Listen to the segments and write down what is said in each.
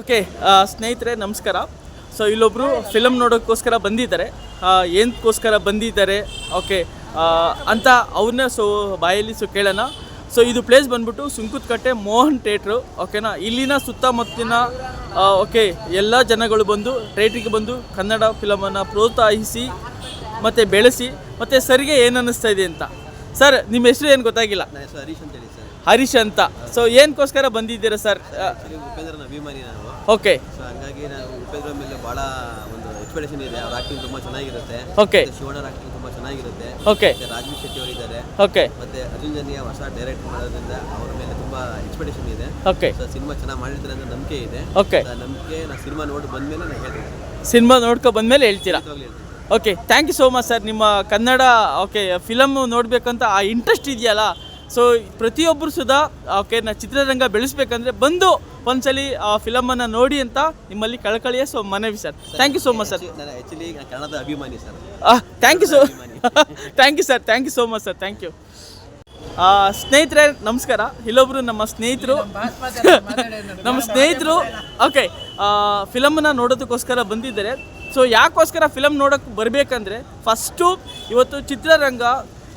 Okay ಸ್ನೇಹಿತರೆ ನಮಸ್ಕಾರ. So ಇಲ್ಲೊಬ್ಬರು film ನೋಡೋಕ್ಕೋಸ್ಕರ ಬಂದಿದ್ದಾರೆ. ಏನಕ್ಕೋಸ್ಕರ ಬಂದಿದ್ದಾರೆ? ಓಕೆ ಅಂತ ಅವ್ರನ್ನ ಸೊ ಬಾಯಲ್ಲಿ ಸೊ ಕೇಳೋಣ. ಸೊ ಇದು ಪ್ಲೇಸ್ ಬಂದ್ಬಿಟ್ಟು ಸುಂಕುತ್ಕಟ್ಟೆ ಮೋಹನ್ ಥಿಯೇಟ್ರು ಓಕೆನಾ ಇಲ್ಲಿನ ಸುತ್ತಮುತ್ತಿನ ಓಕೆ ಎಲ್ಲ ಜನಗಳು ಬಂದು ಥಿಯೇಟ್ರಿಗೆ ಬಂದು ಕನ್ನಡ ಫಿಲಮನ್ನು ಪ್ರೋತ್ಸಾಹಿಸಿ ಮತ್ತು ಬೆಳೆಸಿ ಮತ್ತು ಸರಿಗೆ ಏನು ಅನ್ನಿಸ್ತಾ ಇದೆ ಅಂತ. ಸರ್ ನಿಮ್ಮ ಹೆಸರು ಏನು ಗೊತ್ತಾಗಿಲ್ಲ? ಹರೀಶ್ ಅಂತ ಹೇಳಿ ಸರ್ ಹರೀಶ್ ಅಂತ. ಸೊ ಏನಕ್ಕೋಸ್ಕರ ಬಂದಿದ್ದೀರಾ ಸರ್ ಉಪೇಂದ್ರನ ಅಭಿಮಾನಿ ನಾನು ಓಕೆ ಸೊ ಹಂಗಾಗಿ ಉಪೇಂದ್ರ ಮೇಲೆ ಭಾಳ ಒಂದು ಎಕ್ಸ್ಪೆಕ್ಟೇಷನ್ ಇದೆ. ಅವ್ರ ಆಕ್ಟಿಂಗ್ ತುಂಬಾ ಚೆನ್ನಾಗಿರುತ್ತೆ. ಓಕೆ ಶಿವಣ್ಣ ಆಕ್ಟಿಂಗ್ ತುಂಬಾ ಚೆನ್ನಾಗಿರುತ್ತೆ. ಓಕೆ ಮತ್ತೆ ರಾಜ್ವಿ ಶೆಟ್ಟಿ ಅವರಿದ್ದಾರೆ. ಓಕೆ ಮತ್ತೆ ಅರ್ಜುನ್ ಜನ್ಯ ಹೊಸ ಡೈರೆಕ್ಟ್ ಮಾಡೋದ್ರಿಂದ ಅವರ ಮೇಲೆ ತುಂಬಾ ಎಕ್ಸ್ಪೆಕ್ಟೇಷನ್ ಇದೆ. ಓಕೆ ಸೊ ಸಿನಿಮಾ ಚೆನ್ನಾಗಿ ಮಾಡಿದ್ರೆ ಅಂತ ನಂಬಿಕೆ ಇದೆ. ಓಕೆ ನಂಬಿಕೆ ನಾ ಸಿನಿಮಾ ನೋಡಿ ಬಂದಮೇಲೆ ನಾನು ಹೇಳ್ತೀನಿ. ಸಿನಿಮಾ ನೋಡ್ಕೊ ಬಂದಮೇಲೆ ಹೇಳ್ತೀರಾ? Okay thank you so much sir ನಿಮ್ಮ ಕನ್ನಡ ಓಕೆ ಫಿಲಮ್ ನೋಡಬೇಕಂತ ಆ ಇಂಟ್ರೆಸ್ಟ್ ಇದೆಯಲ್ಲ? ಸೊ ಪ್ರತಿಯೊಬ್ಬರು ಸುದಾ ಓಕೆ ನಾ ಚಿತ್ರರಂಗ ಬೆಳೆಸ್ಬೇಕಂದ್ರೆ ಬಂದು ಒಂದ್ಸಲಿ ಆ ಫಿಲಮನ್ನು ನೋಡಿ ಅಂತ ನಿಮ್ಮಲ್ಲಿ ಕಳಕಳಿಯ ಸೊ ಮನವಿ sir thank you so much sir ನಾನು ಆ್ಯಕ್ಚುಲಿ ಕನ್ನಡದ ಅಭಿಮಾನಿ sir thank you so thank you sir thank you so much sir thank you ಸ್ನೇಹಿತರೆ ನಮಸ್ಕಾರ. ಇಲ್ಲೊಬ್ರು ನಮ್ಮ ಸ್ನೇಹಿತರು. ನಮ್ಮ ಸ್ನೇಹಿತರು ಓಕೆ ಫಿಲಮ್ನ ನೋಡೋದಕ್ಕೋಸ್ಕರ ಬಂದಿದ್ದಾರೆ. ಸೊ ಯಾಕೋಸ್ಕರ ಫಿಲಮ್ ನೋಡೋಕ್ಕೆ ಬರಬೇಕಂದ್ರೆ ಫಸ್ಟು ಇವತ್ತು ಚಿತ್ರರಂಗ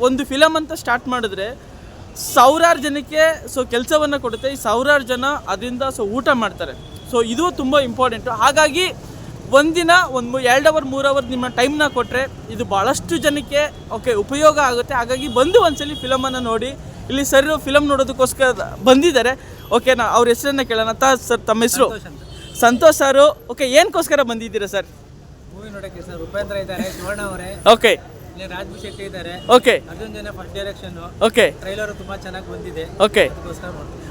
ಒಂದು ಫಿಲಮ್ ಅಂತ ಸ್ಟಾರ್ಟ್ ಮಾಡಿದ್ರೆ ಸಾವಿರಾರು ಜನಕ್ಕೆ ಸೊ ಕೆಲಸವನ್ನು ಕೊಡುತ್ತೆ. ಈ ಸಾವಿರಾರು ಜನ ಅದರಿಂದ ಸೊ ಊಟ ಮಾಡ್ತಾರೆ. ಸೊ ಇದು ತುಂಬ ಇಂಪಾರ್ಟೆಂಟು ಹಾಗಾಗಿ ಒಂದಿನ ಒಂದು ಎರಡು ಅವರ್ ಮೂರು ಅವರ್ ನಿಮ್ಮ ಟೈಮ್ನ ಕೊಟ್ಟರೆ ಇದು ಭಾಳಷ್ಟು ಜನಕ್ಕೆ ಓಕೆ ಉಪಯೋಗ ಆಗುತ್ತೆ. ಹಾಗಾಗಿ ಬಂದು ಒಂದ್ಸಲಿ ಫಿಲಮನ್ನು ನೋಡಿ. ಇಲ್ಲಿ ಸರ್ ಫಿಲಮ್ ನೋಡೋದಕ್ಕೋಸ್ಕರ ಬಂದಿದ್ದಾರೆ. ಓಕೆ ನಾ ಅವ್ರ ಹೆಸರನ್ನ ಕೇಳೋಣ. ತಾ ಸರ್ ತಮ್ಮ ಹೆಸರು? ಸಂತೋಷ್ ಸರು. ಓಕೆ ಏನಕ್ಕೋಸ್ಕರ ಬಂದಿದ್ದೀರಾ ಸರ್ ಮೂವಿ ನೋಡೋಕ್ಕೆ ಸರ್ ಉಪೇಂದ್ರ ಇದ್ದಾರೆ ಅವರೇ. ಓಕೆ ರಾಜ್ ಶೆಟ್ಟಿ ಇದ್ದಾರೆ. ಓಕೆ ಅರ್ಜುನ್ ಜನ ಫಸ್ಟ್ ಡೈರೆಕ್ಷನ್ ಓಕೆ ಟ್ರೈಲರ್ ತುಂಬಾ ಚೆನ್ನಾಗಿ ಬಂದಿದೆ. ಓಕೆ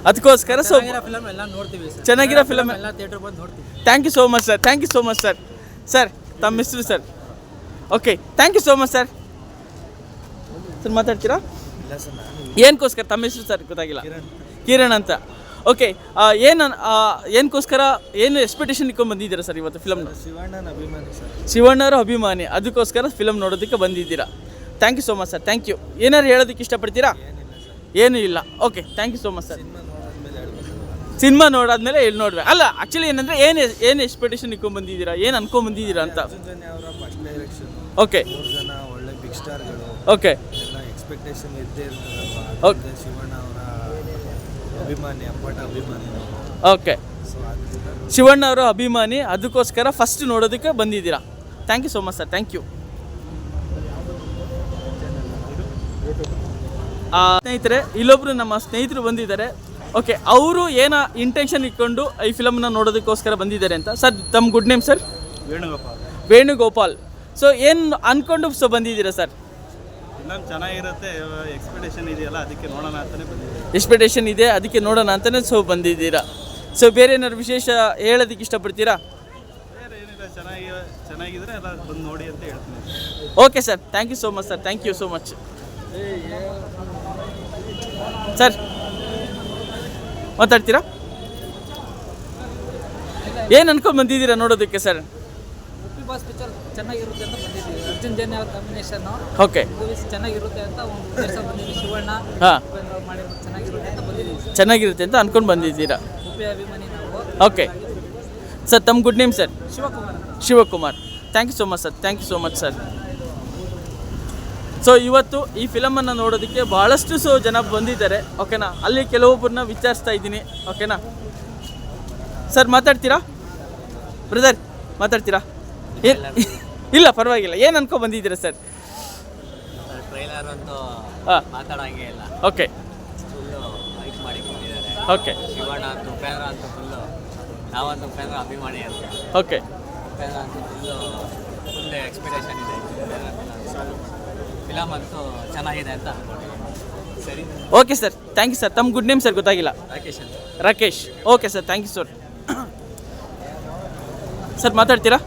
ಅದಕ್ಕೋಸ್ಕರ ಸೊ ಫಿಲಮ್ ಎಲ್ಲ ನೋಡ್ತೀವಿ ಸರ್. ಚೆನ್ನಾಗಿರೋ ಫಿಲಮ್ ಎಲ್ಲ ಥಿಯೇಟರ್ ಬಂದು ನೋಡ್ತೀವಿ. Thank you so much sir thank you so much sir sir ತಮ್ಮ ಹೆಸರು sir okay thank you so much sir sir ಮಾತಾಡ್ತೀರಾ? ಏನಕ್ಕೋಸ್ಕರ ತಮ್ಮ ಹೆಸರು ಸರ್ ಗೊತ್ತಾಗಿಲ್ಲ. ಕಿರಣ್ ಅಂತ. ಓಕೆ ಏನು ಏನಕ್ಕೋಸ್ಕರ ಏನು ಎಕ್ಸ್ಪೆಕ್ಟೇಷನ್ ಇಟ್ಕೊಂಡು ಬಂದಿದ್ದೀರಾ ಸರ್ ಇವತ್ತು ಫಿಲಮ್ ಶಿವಣ್ಣನ ಅಭಿಮಾನಿ ಸರ್. ಶಿವಣ್ಣರ ಅಭಿಮಾನಿ ಅದಕ್ಕೋಸ್ಕರ ಫಿಲಮ್ ನೋಡೋದಕ್ಕೆ ಬಂದಿದ್ದೀರಾ? Thank you so much sir thank you ಏನಾದ್ರು ಹೇಳೋದಕ್ಕೆ ಇಷ್ಟಪಡ್ತೀರಾ? ಏನೂ ಇಲ್ಲ. Okay thank you so much sir cinema ನೋಡಾದ್ಮೇಲೆ ಎಲ್ಲಿ ನೋಡ್ಬೇಕು ಅಲ್ಲ ಆ್ಯಕ್ಚುಲಿ ಏನಂದರೆ ಏನು ಏನು ಎಕ್ಸ್ಪೆಕ್ಟೇಷನ್ ಇಟ್ಕೊಂಡು ಬಂದಿದ್ದೀರಾ? ಏನು ಅನ್ಕೊಂಡ್ ಬಂದಿದ್ದೀರಾ ಅಂತ? ಓಕೆ ಮೂರು ಒಳ್ಳೆ ಬಿಗ್ ಸ್ಟಾರ್ಗಳು ಓಕೆ ಎಕ್ಸ್ಪೆಕ್ಟೇಷನ್ ಇದ್ದೇ ಓಕೆ. ಶಿವಣ್ಣ ಅವರ ಅಭಿಮಾನಿ ಅಪ್ಪಟ ಅಭಿಮಾನಿ ಓಕೆ ಸೊ ಶಿವಣ್ಣ ಅವರ ಅಭಿಮಾನಿ ಅದಕ್ಕೋಸ್ಕರ ಫಸ್ಟ್ ನೋಡೋದಕ್ಕೆ ಬಂದಿದ್ದೀರಾ? Thank you so much sir thank you ಸ್ನೇಹಿತರೆ ಇಲ್ಲೊಬ್ರು ನಮ್ಮ ಸ್ನೇಹಿತರು ಬಂದಿದ್ದಾರೆ. ಓಕೆ ಅವರು ಏನ ಇಂಟೆನ್ಷನ್ ಇಟ್ಕೊಂಡು ಈ ಫಿಲಮ್ನ ನೋಡೋದಕ್ಕೋಸ್ಕರ ಬಂದಿದ್ದಾರೆ ಅಂತ? ಸರ್ ತಮ್ಮ good name sir Venugopal. Venugopal. So ಏನು ಅನ್ಕೊಂಡು ಸೊ ಬಂದಿದ್ದೀರಾ ಸರ್ ಚೆನ್ನಾಗಿರುತ್ತೆ ಎಕ್ಸ್ಪೆಕ್ಟೇಷನ್ ಇದೆಯಲ್ಲ ಅದಕ್ಕೆ ನೋಡೋಣ ಅಂತಲೇ ಬಂದಿದೆ ಎಕ್ಸ್ಪೆಕ್ಟೇಷನ್ ಇದೆ ಅದಕ್ಕೆ ನೋಡೋಣ ಅಂತಲೇ ಸೊ ಬಂದಿದ್ದೀರಾ. ಸೊ ಬೇರೆ ಏನಾದ್ರು ವಿಶೇಷ ಹೇಳೋದಕ್ಕೆ ಇಷ್ಟಪಡ್ತೀರಾ? ಚೆನ್ನಾಗಿದ್ರೆ ಬಂದು ನೋಡಿ ಅಂತ ಹೇಳ್ತೀನಿ okay sir thank you so much sir thank you so much sir ಮಾತಾಡ್ತೀರಾ? ಏನು ಅನ್ಕೊಂಡು ಬಂದಿದ್ದೀರಾ ನೋಡೋದಕ್ಕೆ ಸರ್ ಉಪ್ಪಿ ಬಾಸ್ ಪಿಕ್ಚರ್ ಚೆನ್ನಾಗಿರುತ್ತೆ ಅಂತ ಬಂದಿದ್ದೀವಿ. ಅರ್ಜುನ್ ಜನ್ಯ ಅವ್ರ ಕಾಂಬಿನೇಷನ್ ಓಕೆ ಮೂವೀಸ್ ಚೆನ್ನಾಗಿರುತ್ತೆ ಅಂತ ಒಂದು ಉದ್ದೇಶ ಬಂದಿದ್ದೀವಿ ಶಿವಣ್ಣ ಹಾಂ ಉಪೇಂದ್ರ ಅವ್ರು ಮಾಡಿರೋದು ಚೆನ್ನಾಗಿರುತ್ತೆ ಅಂತ ಬಂದಿದ್ದೀವಿ ಸರ್ ಚೆನ್ನಾಗಿರುತ್ತೆ ಅಂತ ಅನ್ಕೊಂಡು ಬಂದಿದ್ದೀರಾ? ಓಕೆ ಸರ್ ತಮ್ಮ good name sir Shivakumar. Shivakumar thank you so much sir thank you so much sir so ಇವತ್ತು ಈ ಫಿಲಮನ್ನು ನೋಡೋದಕ್ಕೆ ಭಾಳಷ್ಟು ಸೊ ಜನ ಬಂದಿದ್ದಾರೆ. ಓಕೆನಾ ಅಲ್ಲಿ ಕೆಲವೊಬ್ಬರನ್ನ ವಿಚಾರಿಸ್ತಾ ಇದ್ದೀನಿ. ಓಕೆನಾ ಸರ್ ಮಾತಾಡ್ತೀರಾ? ಬ್ರದರ್ ಮಾತಾಡ್ತೀರಾ? ಇಲ್ಲ ಪರವಾಗಿಲ್ಲ. ಏನು ಅನ್ಕೊ ಬಂದಿದ್ದೀರಾ ಸರ್ ಓಕೆ ಓಕೆ ಶಿವಣ್ಣ ಅಂತೂ ಉಪೇಂದ್ರ ಅಂತ ಫುಲ್ಲು ನಾವಂತ ಉಪೇಂದ್ರ ಅಭಿಮಾನಿ ಅಂತ ಓಕೆ ಉಪೇಂದ್ರ ಅಂತ ಫುಲ್ಲು ಫುಲ್ ಎಕ್ಸ್ಪೆಕ್ಟೇಷನ್ ಇದೆ. ಫಿಲಮ್ ಅಂತೂ ಚೆನ್ನಾಗಿದೆ ಅಂತ ಅನ್ಕೊಂಡಿದ್ದೀನಿ. ಸರಿ? Okay sir thank you sir ತಮ್ಮ ಗುಡ್ ನೇಮ್ ಸರ್ ಗೊತ್ತಾಗಿಲ್ಲ. ರಾಕೇಶ್ ಅಂತ. Rakesh. Okay sir thank you sir sir ಮಾತಾಡ್ತೀರಾ?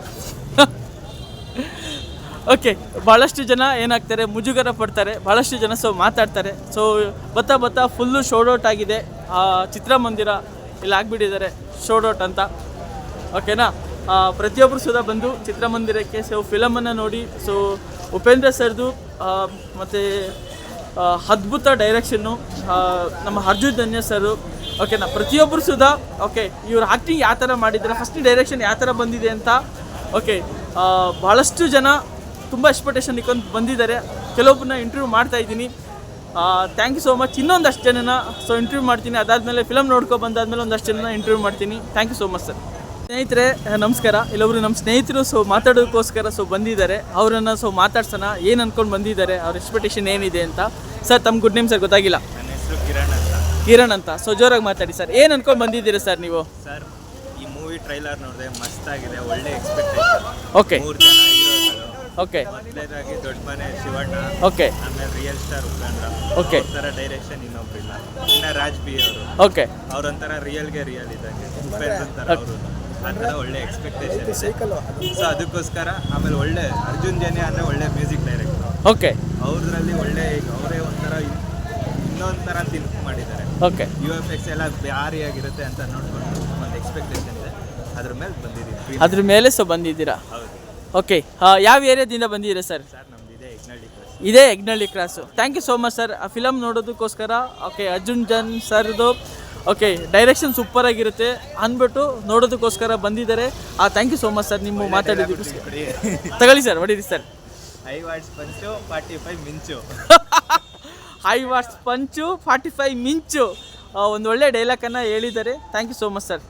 ಓಕೆ ಭಾಳಷ್ಟು ಜನ ಏನಾಗ್ತಾರೆ, ಮುಜುಗರ ಪಡ್ತಾರೆ ಭಾಳಷ್ಟು ಜನ ಸೊ ಮಾತಾಡ್ತಾರೆ. ಸೊ ಬತ್ತಾ ಬತ್ತಾ ಫುಲ್ಲು ಶೋಡೌಟ್ ಆಗಿದೆ. ಚಿತ್ರಮಂದಿರ ಇಲ್ಲಿ ಆಗಿಬಿಟ್ಟಿದ್ದಾರೆ. ಶೋಡೌಟ್ ಅಂತ. ಓಕೆನಾ ಪ್ರತಿಯೊಬ್ಬರು ಸುಧಾ ಬಂದು ಚಿತ್ರಮಂದಿರಕ್ಕೆ ಸೊ ಫಿಲಮನ್ನು ನೋಡಿ ಸೊ ಉಪೇಂದ್ರ ಸರ್ದು ಮತ್ತು ಅದ್ಭುತ ಡೈರೆಕ್ಷನ್ನು ನಮ್ಮ ಅರ್ಜುನ್ ಧನ್ಯ ಸರು. ಓಕೆನಾ ಪ್ರತಿಯೊಬ್ಬರು ಸುಧಾ ಓಕೆ ಇವ್ರು ಆ್ಯಕ್ಟಿಂಗ್ ಯಾವ ಥರ ಮಾಡಿದ್ದಾರೆ ಫಸ್ಟ್ ಡೈರೆಕ್ಷನ್ ಯಾವ ಥರ ಬಂದಿದೆ ಅಂತ ಓಕೆ ಭಾಳಷ್ಟು ಜನ ತುಂಬ ಎಕ್ಸ್ಪೆಕ್ಟೇಷನ್ ಇಕ್ಕೊಂಡು ಬಂದಿದ್ದಾರೆ. ಕೆಲವೊಬ್ಬರನ್ನ ಇಂಟರ್ವ್ಯೂ ಮಾಡ್ತಾ ಇದ್ದೀನಿ. ಥ್ಯಾಂಕ್ ಯು ಸೋ ಮಚ್ ಇನ್ನೊಂದಷ್ಟು ಜನನ ಸೊ ಇಂಟರ್ವ್ಯೂ ಮಾಡ್ತೀನಿ. ಅದಾದಮೇಲೆ ಫಿಲಮ್ ನೋಡ್ಕೊ ಬಂದಾದಮೇಲೆ ಒಂದಷ್ಟು ಜನನ ಇಂಟರ್ವ್ಯೂ ಮಾಡ್ತೀನಿ. Thank you so much sir ಸ್ನೇಹಿತರೆ ನಮಸ್ಕಾರ. ಇಲ್ಲೊಬ್ರು ನಮ್ಮ ಸ್ನೇಹಿತರು ಸೊ ಮಾತಾಡೋಕ್ಕೋಸ್ಕರ ಸೊ ಬಂದಿದ್ದಾರೆ. ಅವರನ್ನು ಸೊ ಮಾತಾಡ್ಸೋಣ. ಏನು ಅಂದ್ಕೊಂಡು ಬಂದಿದ್ದಾರೆ? ಅವ್ರ ಎಕ್ಸ್ಪೆಕ್ಟೇಷನ್ ಏನಿದೆ ಅಂತ. ಸರ್ ತಮ್ಮ ಗುಡ್ ನೇಮ್ ಸರ್ ಗೊತ್ತಾಗಿಲ್ಲ. ನನ್ನ ಹೆಸರು ಕಿರಣ್ ಅಂತ. ಕಿರಣ್ ಅಂತ. ಸೊ ಜೋರಾಗಿ ಮಾತಾಡಿ ಸರ್ ಏನು ಅನ್ಕೊಂಡು ಬಂದಿದ್ದೀರಾ ಸರ್ ನೀವು? ಸರ್ ಈ ಮೂವಿ ಟ್ರೈಲರ್ ನೋಡಿದೆ ಮಸ್ತಾಗಿದೆ ಒಳ್ಳೆ ಎಕ್ಸ್ಪೆಕ್ಟೇಷನ್ ಓಕೆ ಮೂರು ಜನ ಹೀರೋಗಳು ಓಕೆ ಮೊದಲನೇದಾಗಿ ದೊಡ್ಡ ಮನೆ ಶಿವಣ್ಣ ಓಕೆ ಆಮೇಲೆ ರಿಯಲ್ ಸ್ಟಾರ್ ಉಪೇಂದ್ರ. ಓಕೆ ಥರ ಡೈರೆಕ್ಷನ್ ಇನ್ನೊಬ್ರಿಲ್ಲ. ಇನ್ನ ರಾಜ್ ಬಿ ಅವರು. ಓಕೆ ಅವ್ರೊಂಥರ ರಿಯಲ್ಗೆ ರಿಯಲ್ ಇದ್ದಂಗೆ ಉಪೇಂದ್ರ ಥರ ಅವರು. ಆ ಥರ ಒಳ್ಳೆ ಎಕ್ಸ್ಪೆಕ್ಟೇಷನ್ ಇದೆ ಸೊ ಅದಕ್ಕೋಸ್ಕರ ಆಮೇಲೆ ಒಳ್ಳೆ ಅರ್ಜುನ್ ಜನ್ಯ ಅಂದರೆ ಒಳ್ಳೆ ಮ್ಯೂಸಿಕ್ ಡೈರೆಕ್ಟರ್ ಓಕೆ ಅವ್ರದ್ರಲ್ಲಿ ಒಳ್ಳೆ ಈಗ ಅವರೇ ಒಂಥರ ಇನ್ನೊಂದು ಥರ ಥಿಂಕ್ ಮಾಡಿದ್ದಾರೆ. ಓಕೆ ಯು ಎಫ್ ಎಕ್ಸ್ ಎಲ್ಲ ಭಾರಿಯಾಗಿರುತ್ತೆ ಅಂತ ನೋಡ್ಕೊಂಡು ಒಂದು ಎಕ್ಸ್ಪೆಕ್ಟೇಷನ್ ಇದೆ. ಅದ್ರ ಮೇಲೆ ಬಂದಿದ್ದೀವಿ. ಅದ್ರ ಮೇಲೆ ಸೊ ಬಂದಿದ್ದೀರಾ? ಓಕೆ ಯಾವ ಏರಿಯಾದಿಂದ ಬಂದಿದ್ದೀರಾ ಸರ್? ಸರ್ ನಮ್ದಿದೆ ಇಗ್ನಳ್ಳಿ ಕ್ರಾಸ್ ಇದೇ Egnalli cross thank you so much sir ಆ ಫಿಲಮ್ ನೋಡೋದಕ್ಕೋಸ್ಕರ ಓಕೆ ಅರ್ಜುನ್ ಜನ್ ಸರ್ದು ಓಕೆ ಡೈರೆಕ್ಷನ್ ಸೂಪರ್ ಆಗಿರುತ್ತೆ ಅಂದ್ಬಿಟ್ಟು ನೋಡೋದಕ್ಕೋಸ್ಕರ ಬಂದಿದ್ದಾರೆ. ಆ thank you so much sir ನಿಮ್ಮ ಮಾತಾಡೋದಕ್ಕೋಸ್ಕರ ತಗೊಳ್ಳಿ sir ಹೊಡೀರಿ sir I what's punch forty five ಮಿಂಚು hi what's punch forty five ಮಿಂಚು ಒಂದು ಒಳ್ಳೆ ಡೈಲಾಗನ್ನು ಹೇಳಿದ್ದಾರೆ. Thank you so much sir